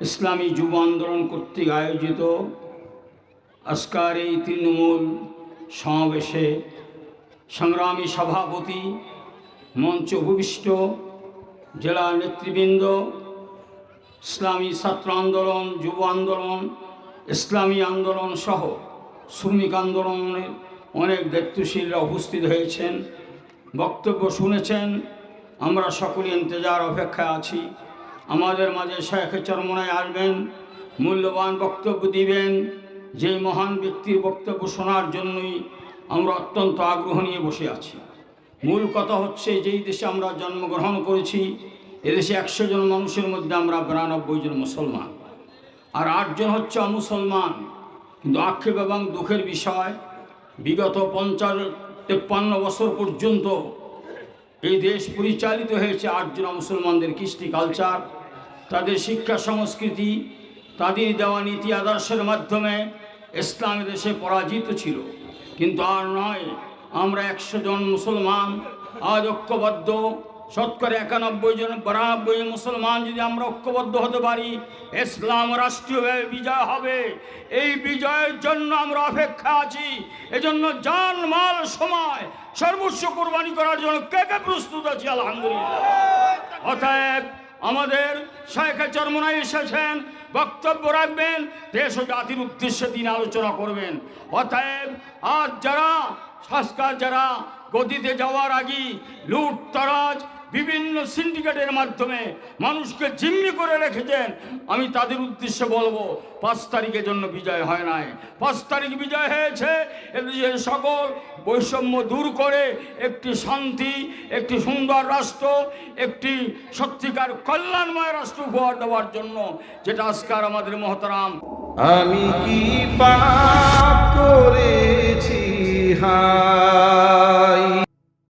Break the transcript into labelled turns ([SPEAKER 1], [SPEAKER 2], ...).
[SPEAKER 1] ইসলামী যুব আন্দোলন কর্তৃক আয়োজিত আজকার এই তৃণমূল সমাবেশে সংগ্রামী সভাপতি মঞ্চ উপবিষ্ট জেলা নেতৃবৃন্দ, ইসলামী ছাত্র আন্দোলন, যুব আন্দোলন, ইসলামী আন্দোলন সহ শ্রমিক আন্দোলনের অনেক দায়িত্বশীলরা উপস্থিত হয়েছেন। বক্তব্য শুনেছেন। আমরা সকলে ইন্তজার অপেক্ষায় আছি। আমাদের মাঝে শেখ চরমনায় আসবেন, মূল্যবান বক্তব্য দিবেন। যে মহান ব্যক্তির বক্তব্য শোনার জন্যই আমরা অত্যন্ত আগ্রহ নিয়ে বসে আছি। মূল কথা হচ্ছে, যেই দেশে আমরা জন্মগ্রহণ করেছি এদেশে একশো জন মানুষের মধ্যে আমরা বিরানব্বই জন মুসলমান। আর আটজন হচ্ছে অমুসলমান। কিন্তু আক্ষেপ এবং দুঃখের বিষয়, বিগত পঞ্চাশ, তেপ্পান্ন বছর পর্যন্ত এই দেশ পরিচালিত হয়েছে আটজন মুসলমানদের কৃষ্টি কালচার, তাদের শিক্ষা সংস্কৃতি, তাদের দেওয়া নীতি আদর্শের মাধ্যমে ইসলাম দেশে পরাজিত ছিল। কিন্তু আর নয়, আমরা একশো জন মুসলমান আজ ঐক্যবদ্ধ শতকরা একানব্বই জন, বিরানব্বই মুসলমান যদি আমরা ঐক্যবদ্ধ হতে পারি, ইসলাম রাষ্ট্রীয়ভাবে বিজয় হবে। এই বিজয়ের জন্য আমরা অপেক্ষা আছি। এজন্য জান মাল সময়, সর্বোচ্চ কোরবানি করার জন্য কে কে প্রস্তুত আছি, আলহামদুলিল্লাহ। অতএব আমাদের শেখ চরমনাই এসেছেন, বক্তব্য রাখবেন, দেশ ও জাতির উদ্দেশ্যে তিনি আলোচনা করবেন। অতএব আজ যারা সংস্কার যারা গদিতে যাওয়ার আগে লুট, তরাজ, বিভিন্ন সিন্ডিকেটের মাধ্যমে মানুষকে জিম্মি করে রেখেছেন, আমি তাদের উদ্দেশ্যে বলব, পাঁচ তারিখের জন্য বিজয় হয় নাই। পাঁচ তারিখ বিজয় হয়েছে সকল বৈষম্য দূর করে একটি শান্তি, একটি সুন্দর রাষ্ট্র, একটি সত্যিকার কল্যাণময় রাষ্ট্র উপহার দেওয়ার জন্য, যেটা আজকার আমাদের মহতারাম।
[SPEAKER 2] আমি কি পাপ